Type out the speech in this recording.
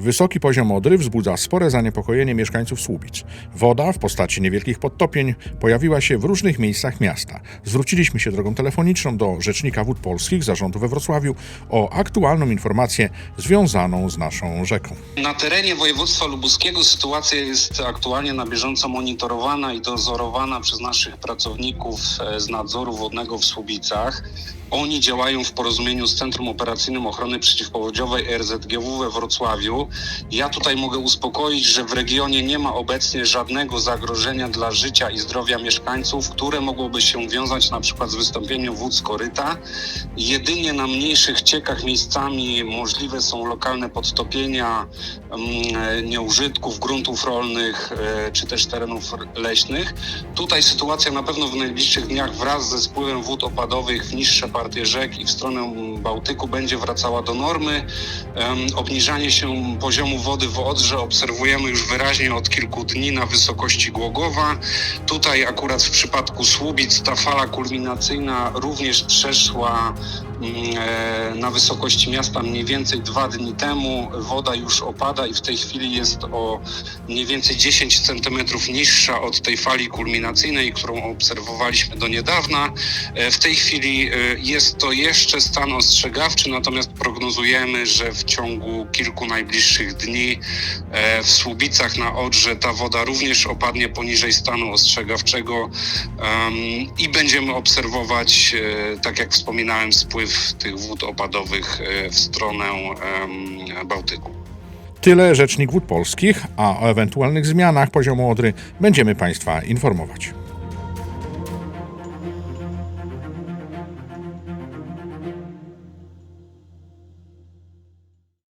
Wysoki poziom Odry wzbudza spore zaniepokojenie mieszkańców Słubic. Woda w postaci niewielkich podtopień pojawiła się w różnych miejscach miasta. Zwróciliśmy się drogą telefoniczną do Rzecznika Wód Polskich Zarządu we Wrocławiu o aktualną informację związaną z naszą rzeką. Na terenie województwa lubuskiego sytuacja jest aktualnie na bieżąco monitorowana i dozorowana przez naszych pracowników e, z nadzoru wodnego w Słubicach. Oni działają w porozumieniu z Centrum Operacyjnym Ochrony Przeciwpowodziowej RZGW we Wrocławiu. Ja tutaj mogę uspokoić, że w regionie nie ma obecnie żadnego zagrożenia dla życia i zdrowia mieszkańców, które mogłoby się wiązać na przykład z wystąpieniem wód z koryta. Jedynie na mniejszych ciekach miejscami możliwe są lokalne podtopienia mm, nieużytków gruntów rolnych e, czy też terenów leśnych. Tutaj sytuacja na pewno w najbliższych dniach wraz ze spływem wód opadowych w niższe partie rzek i w stronę Bałtyku będzie wracała do normy. Obniżanie się poziomu wody w Odrze obserwujemy już wyraźnie od kilku dni na wysokości Głogowa. Tutaj akurat w przypadku Słubic ta fala kulminacyjna również przeszła na wysokości miasta mniej więcej dwa dni temu. Woda już opada i w tej chwili jest o mniej więcej 10 centymetrów niższa od tej fali kulminacyjnej, którą obserwowaliśmy do niedawna. E, W tej chwili e, jest to jeszcze stan ostrzegawczy, natomiast prognozujemy, że w ciągu kilku najbliższych dni e, w Słubicach na Odrze ta woda również opadnie poniżej stanu ostrzegawczego i będziemy obserwować, e, tak jak wspominałem, spływ tych wód opadowych e, w stronę Bałtyku. Tyle Rzecznik Wód Polskich, a o ewentualnych zmianach poziomu Odry będziemy Państwa informować.